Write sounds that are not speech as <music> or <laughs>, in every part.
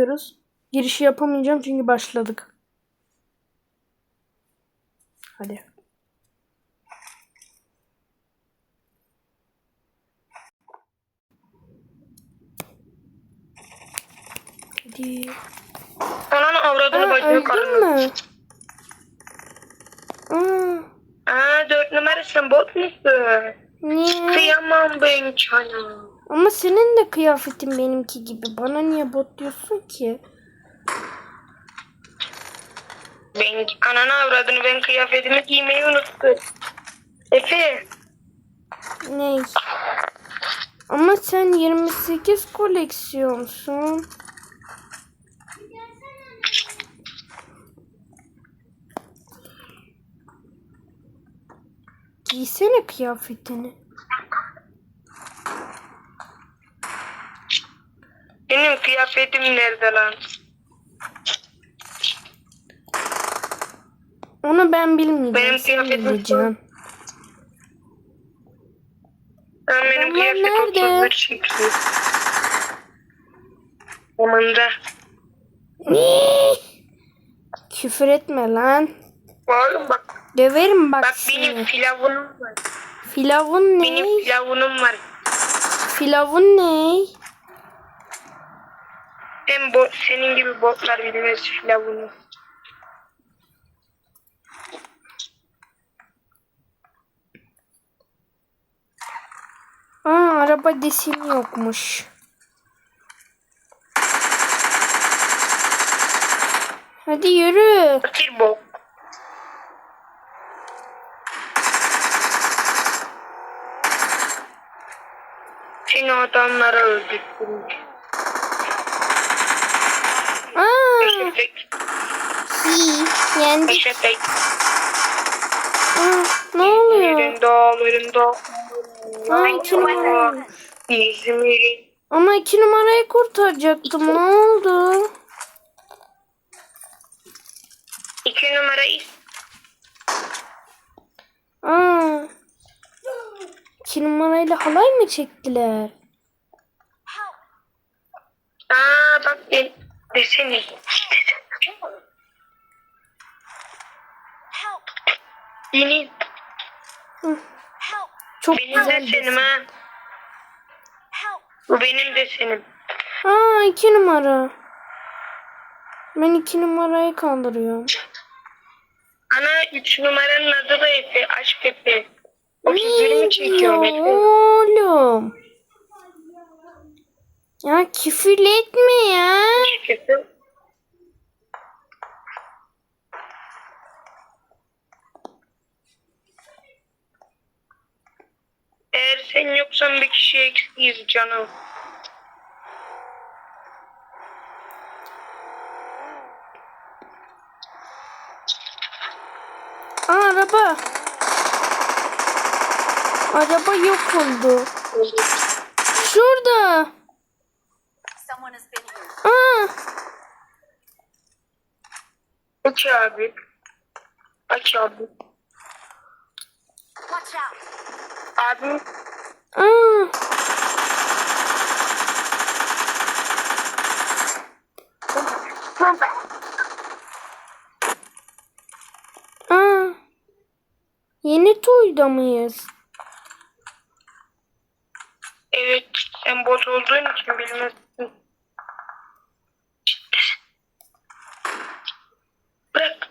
yapıyoruz. Girişi yapamayacağım çünkü başladık. Hadi. Hadi. Ananı avradını bacını karını. mü? Aa, Aa dört numarasın bot musun? niye? Kıyamam ben sana. Ama senin de kıyafetin benimki gibi. Bana niye bot diyorsun ki? Ben ananı avradını ben kıyafetimi giymeyi unuttum. Efe. Ne? Ama sen 28 koleksiyonsun. Giysene kıyafetini. Benim kıyafetim nerede lan? Onu ben bilmeyeceğim. Benim sen kıyafetim. Ben benim kıyafet nerede? 31 çekiyor. Yanında. Ne? Küfür etme lan. Oğlum bak. Döverim bak, Bak seni. benim filavunum var. Filavun Benim ne? filavunum var. Filavun ne? Sen bot, senin gibi botlar bilmez filavunu. Aa araba deseni yokmuş. Hadi yürü. Fakir bot. Seni adamlara öldürdüm. Eşek, iyi. Yendik. Aa, ne oluyor? İzmir'in dağlarında. Aa, iki numara. İzmir'in Ama iki numarayı kurtaracaktım. Ne oldu? iki numara is. Aa, iki numarayla halay mı çektiler? Aa bak ben desene. Benim, Çok benim güzel desenim desen. ha. Bu benim desenim. Aa iki numara. Ben iki numarayı kandırıyorum. Ana üç numaranın adı da Efe. Aşk Efe. 31 Ne mi çekiyorsun diyor Efe? oğlum? Ya küfür etme ya. Efe. Eğer sen yoksan bir kişi eksiyiz canım. Aa, araba. Araba yok oldu. Şurada. Aa, Aç abi. Aç abi. Watch out. Abi aa. Aa. Yeni toyda mıyız? evet sen bot olduğun için bilmezsin. Bırak.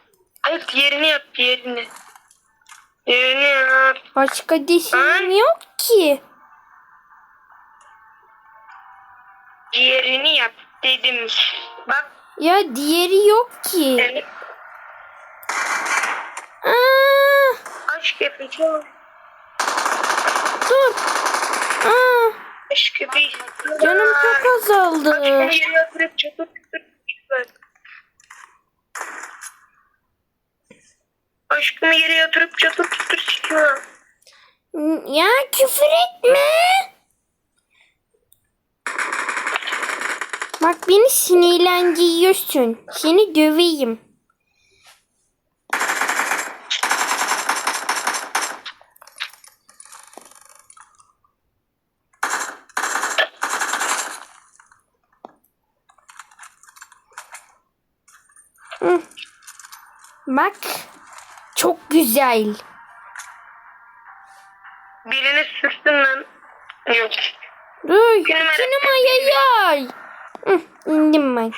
Hayır diğerini yap diğerini. Diğerini yap. Başka dişim yok ki. Diğerini yap dedim. Bak Ya diğeri yok ki. yani Aa, aşk yapacağım. dur. Aa, Aşk yapacağım. canım çok azaldı. Aşkımı yere yatırıp çatır çatır çatır. Aşkımı yere yatırıp çatır çatır sikiyorum. Ya küfür etme. Bak beni sinirlendiriyorsun. Seni döveyim. Bak. Çok güzel. Birini sürsün lan. Yok. İki numarayı yay. Hı, indim ben.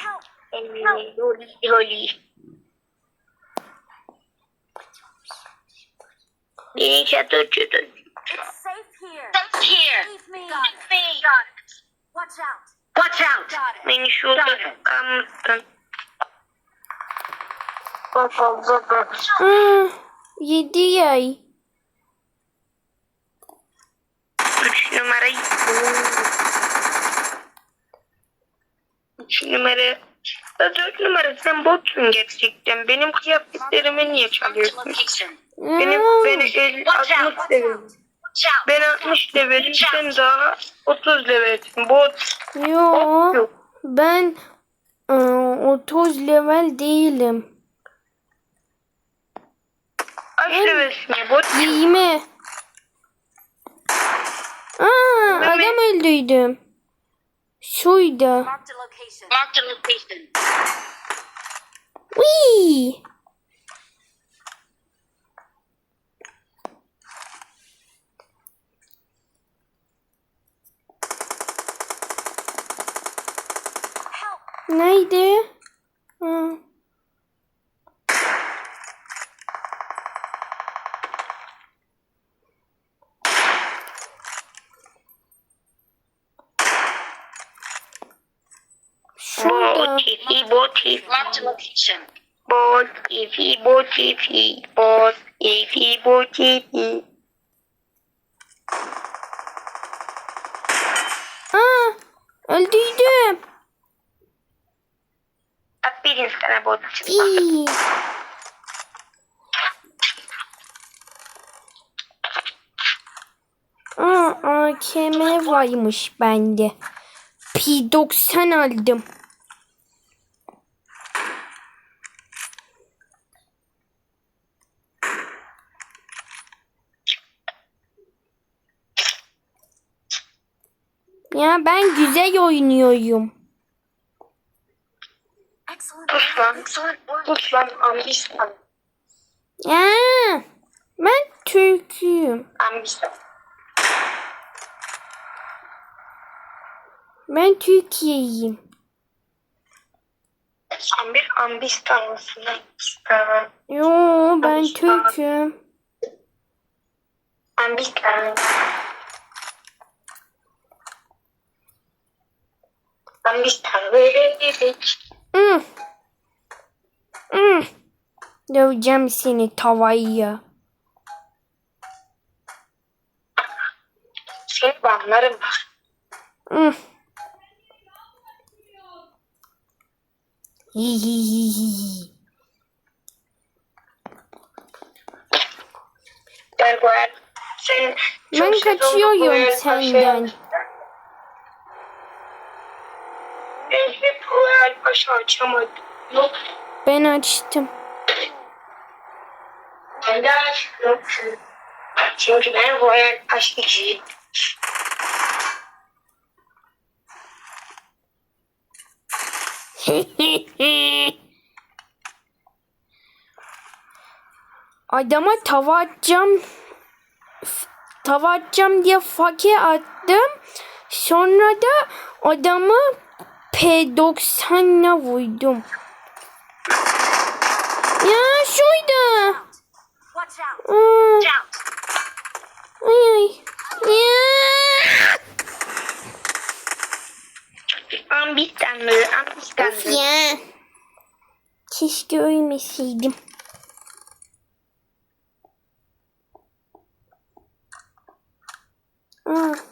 Beni çatır çatır. It's safe here. Here. Leave me. Got it. Me. Got it. Watch out. Watch out. Beni şurada kalmışsın. Yedi yay. Üç numara. Üç numara. Dört numara sen botsun gerçekten. Benim kıyafetlerimi niye çalıyorsun? Benim, Aa, beni el, 60 level. Ben 60 levelim sen daha 30 levelsin. Bot Yo. yok. Ben ıı, 30 level değilim. Ya bot? 20. Aa, adam öldürdüm. Şuydu. Marked a location. Mark the location. Wee. Neydi? Ha. TV, bot TV. Mark the location. Bot TV, bot TV, bot TV, bot TV. Aa, öldürdüm. Aferin sana bot. İyi. Aa, AKM varmış bende. P90 aldım. Ya ben güzel oynuyorum. Sus lan. Sus lan ambistan. Ya ben Türk'üyüm. Ambistan. Ben Türkiye'yim. Sen bir ambistan mısın? Ambistan. Yo ben Türk'üm. Ambistan. Ambistan böyle dedik. Hı. Hı. Döveceğim seni tavayı. Senin banların var. Hı. Hi hi hi hi hi. Erguel. Sen Ben kaçıyorum Royal senden. Paşa- Ben hep Royal Paşa açamadım. Yok. Ben açtım. Ben de açtım. Çünkü ben Royal Paşa'cıyım. <laughs> Adama tava atacağım. Tava atacağım diye fake attım. Sonra da adamı P90'la vurdum. Ya şuydu. Aa, ay ay. Ya. Ambistanlı, ambistanlı. Ya. Keşke ölmeseydim. Aa.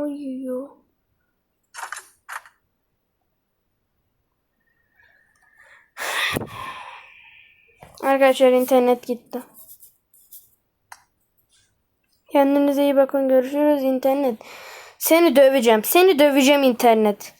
Ne oluyor? Arkadaşlar internet gitti. Kendinize iyi bakın. Görüşürüz internet. Seni döveceğim. Seni döveceğim internet.